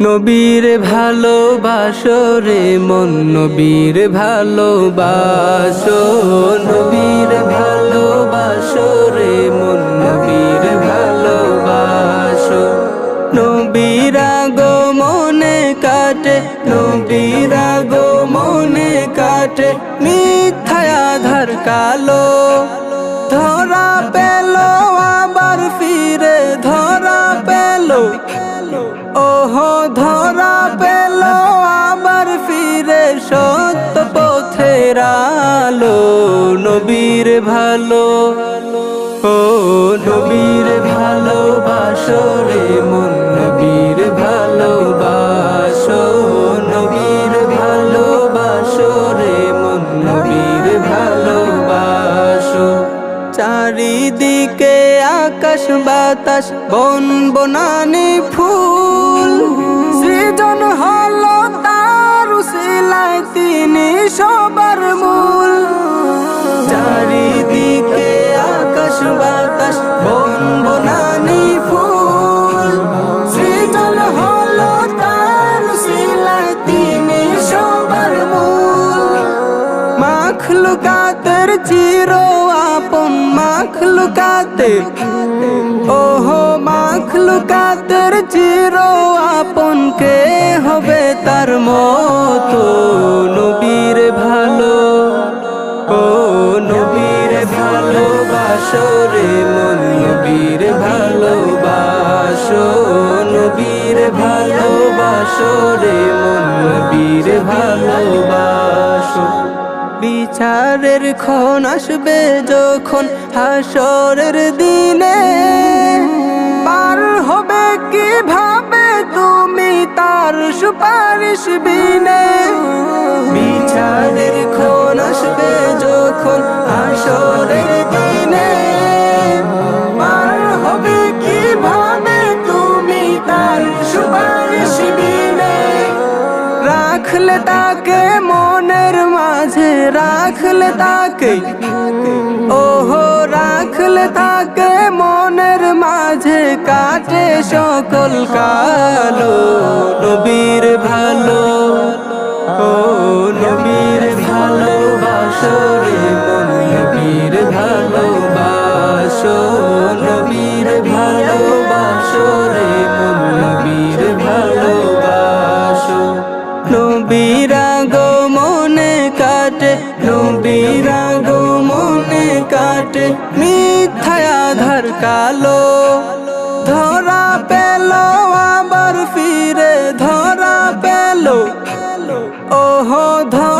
নবীর ভালোবাসো রে মন, নবীর ভালোবাসো। নবীর ভালোবাসো রে মন, নবীর ভালোবাসো। নবীর গো মনে কাটে, নবীর গো মনে কাটে মিথ্যায় আধার কালো। ধরা ধরা পেল, আবার ফিরে সত্য পথের আলো। নবীর ভালো, ও নবীর ভালোবাসো রে মন, নবীর ভালোবাসো নবীর ভালোবাসো রে মন, নবীর ভালোবাসো চারিদিকে আকাশ বাতাস, বন বনানি ফুল। সবার মূল। চারিদিকে আকাশ বাতাস, বন বনানি ফুল। সৃজন হলো তার উসিলায় তিনি সবার মূল। মাখলুকাতের চির আপন মাখলুকাতের চির আপন কে হবে তার মতো? নবীর ভালো, ও নবীর ভালোবাসো রে মন, নবীর ভালোবাসো নবীর ভালোবাসো রে মন, নবীর ভালোবাসো বিচারের ক্ষণ আসবে যখন হাসরের দিনে তার সুপারিশ বিনে। বিচারের ক্ষণ আসবে যখন হাসরের দিনে। পার হবে কীভাবে তুমি তার সুপারিশ বিনে? রাখলে তাকে মনের মাঝে, রাখলে তাকে। ওহো, রাখলে তাকে মনের মাঝে, কাটে সকল কালো। নবীরা গো মনে কাটে মিথ্যায় আধার কালো। ধরা পেল, আবার ফিরে ধরা পেল। ওহো, ধরা